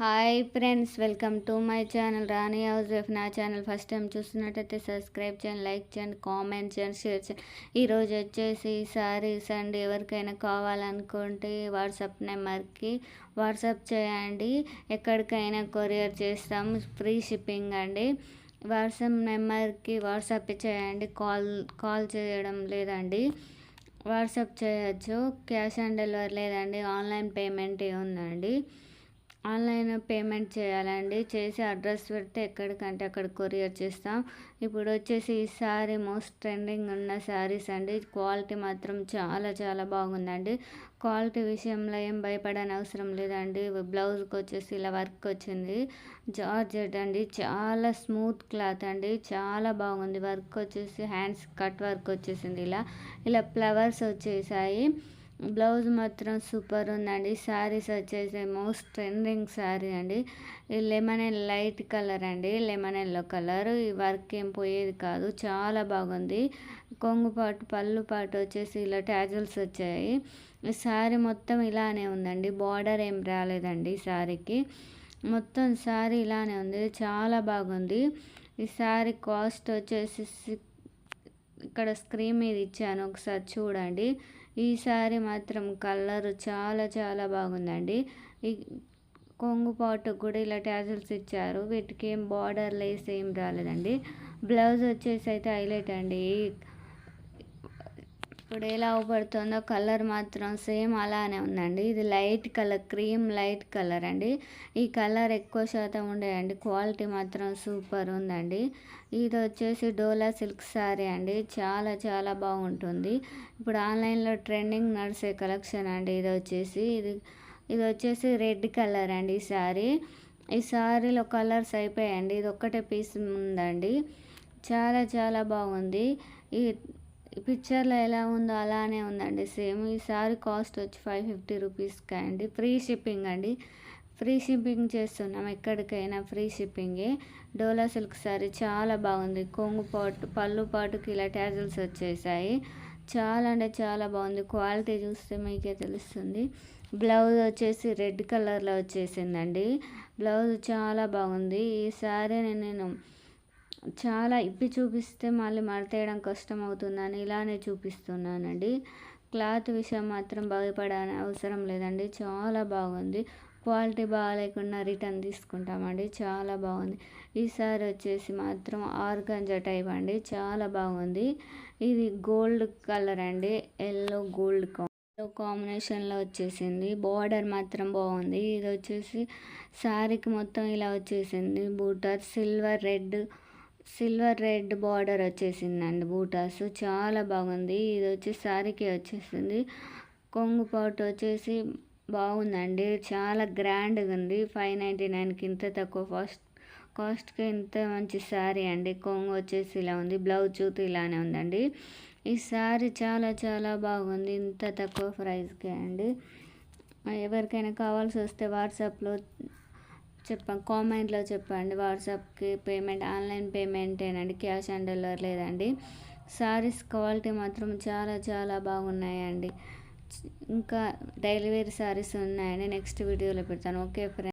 Hi friends welcome to my channel Rani housewife. నా channel first time చూస్తున్నట్టయితే subscribe చేయండి like చేయండి comment చేయండి షేర్ చేయండి. ఈరోజు వచ్చేసి సారీస్ అండి. ఎవరికైనా కావాలనుకుంటే వాట్సాప్ నెంబర్కి వాట్సాప్ చేయండి. ఎక్కడికైనా కొరియర్ చేస్తాం ఫ్రీ షిప్పింగ్ అండి. వాట్సాప్ నెంబర్కి వాట్సాప్ చేయండి. కాల్ కాల్ చేయడం లేదండి. వాట్సాప్ చేయొచ్చు. క్యాష్ ఆన్ డెలివరీ లేదండి. ఆన్లైన్ పేమెంట్ ఉందండి. ఆన్లైన్ పేమెంట్ చేయాలండి. చేసి అడ్రస్ పెడితే ఎక్కడికంటే అక్కడ కొరియర్ చేస్తాం. ఇప్పుడు వచ్చేసి ఈ శారీ మోస్ట్ ట్రెండింగ్ ఉన్న శారీస్ అండి. క్వాలిటీ మాత్రం చాలా చాలా బాగుందండి. క్వాలిటీ విషయంలో ఏం భయపడని అవసరం లేదండి. బ్లౌజ్కి వచ్చేసి ఇలా వర్క్ వచ్చింది. జార్జెట్ అండి. చాలా స్మూత్ క్లాత్ అండి. చాలా బాగుంది. వర్క్ వచ్చేసి హ్యాండ్స్ కట్ వర్క్ వచ్చేసింది ఇలా. ఇలా ఫ్లవర్స్ వచ్చేసాయి. బ్లౌజ్ మాత్రం సూపర్ ఉందండి. శారీస్ వచ్చేసి మోస్ట్ ట్రెండింగ్ శారీ అండి. ఈ లెమన్ లైట్ కలర్ అండి. Lemon yellow colour. ఈ వర్క్ ఏం పోయేది కాదు. చాలా బాగుంది. కొంగు పాటు పళ్ళు పాటు వచ్చేసి ఇలా ట్యాజల్స్ వచ్చాయి. ఈ శారీ మొత్తం ఇలానే ఉందండి. బార్డర్ ఏం రాలేదండి శారీకి. మొత్తం శారీ ఇలానే ఉంది. చాలా బాగుంది. ఈ శారీ కాస్ట్ వచ్చేసి సిక్స్ ఇక్కడ స్క్రీన్ మీద ఇచ్చాను ఒకసారి చూడండి. ఈసారి మాత్రం కలర్ చాలా చాలా బాగుందండి. ఈ కొంగు పాటు కూడా ఇలా ట్యాజల్స్ ఇచ్చారు. వీటికి ఏం బార్డర్ లేస్ ఏం రాలేదండి. బ్లౌజ్ వచ్చేసి అయితే హైలైట్ అండి. ఇప్పుడు ఎలా అవుపడుతుందో కలర్ మాత్రం సేమ్ అలానే ఉందండి. ఇది light colour cream light colour అండి. ఈ కలర్ ఎక్కువ శాతం ఉండేయండి క్వాలిటీ మాత్రం సూపర్ ఉందండి. ఇది వచ్చేసి డోలా సిల్క్ శారీ అండి. చాలా చాలా బాగుంటుంది. ఇప్పుడు ఆన్లైన్లో ట్రెండింగ్ నడిచే కలెక్షన్ అండి ఇది వచ్చేసి. ఇది ఇది వచ్చేసి రెడ్ కలర్ అండి ఈ శారీ ఈ శారీలో కలర్స్ అయిపోయాయండి. ఇది ఒక్కటే పీస్ ఉందండి. చాలా చాలా బాగుంది. ఈ పిక్చర్లో ఎలా ఉందో అలానే ఉందండి. సేమ్ ఈ సారీ కాస్ట్ వచ్చి ఫైవ్ ఫిఫ్టీ రూపీస్కి అండి. ఫ్రీ షిప్పింగ్ అండి. ఫ్రీ షిప్పింగ్ చేస్తున్నాం ఎక్కడికైనా ఫ్రీ షిప్పింగే డోలా సిల్క్ సారీ చాలా బాగుంది. కొంగు పాటు పళ్ళు పాటుకి ఇలా ట్యాజల్స్ వచ్చేసాయి. చాలా అంటే చాలా బాగుంది. క్వాలిటీ చూస్తే మీకే తెలుస్తుంది. బ్లౌజ్ వచ్చేసి రెడ్ కలర్లో వచ్చేసిందండి. బ్లౌజ్ చాలా బాగుంది. ఈ సారీని నేను చాలా ఇప్పి చూపిస్తే మళ్ళీ మడతేయడం కష్టం అవుతుందని ఇలానే చూపిస్తున్నానండి. క్లాత్ విషయం మాత్రం భయపడని అవసరం లేదండి. చాలా బాగుంది. క్వాలిటీ బాగాలేకుండా రిటర్న్ తీసుకుంటామండి. చాలా బాగుంది. ఈసారి వచ్చేసి మాత్రం ఆర్గంజా టైప్ అండి. చాలా బాగుంది. ఇది గోల్డ్ కలర్ అండి. ఎల్లో గోల్డ్ కాంబినేషన్లో వచ్చేసింది. బార్డర్ మాత్రం బాగుంది. ఇది వచ్చేసి శారీకి మొత్తం ఇలా వచ్చేసింది. బూటర్ silver red silver red border వచ్చేసిందండి బూటాస్. చాలా బాగుంది. ఇది వచ్చి శారీకి వచ్చేసింది. కొంగు పాటు వచ్చేసి బాగుందండి. చాలా గ్రాండ్గా ఉంది. ఫైవ్ నైంటీ నైన్కి ఇంత తక్కువ కాస్ట్ కాస్ట్కి ఇంత మంచి శారీ అండి. కొంగు వచ్చేసి ఇలా ఉంది. బ్లౌజ్ చూతు ఇలానే ఉందండి. ఈ శారీ చాలా చాలా బాగుంది. ఇంత తక్కువ ప్రైస్కి అండి. ఎవరికైనా కావాల్సి వస్తే వాట్సాప్లో చెప్పండి కామెంట్లో చెప్పండి. వాట్సాప్కి పేమెంట్ ఆన్లైన్ పేమెంటేనండి? క్యాష్ ఆన్ డెలివరీ లేదండి. సారీస్ క్వాలిటీ మాత్రం చాలా చాలా బాగున్నాయండి. ఇంకా డైలీ వేర్ సారీస్ ఉన్నాయండి. నెక్స్ట్ వీడియోలో పెడతాను. Okay friend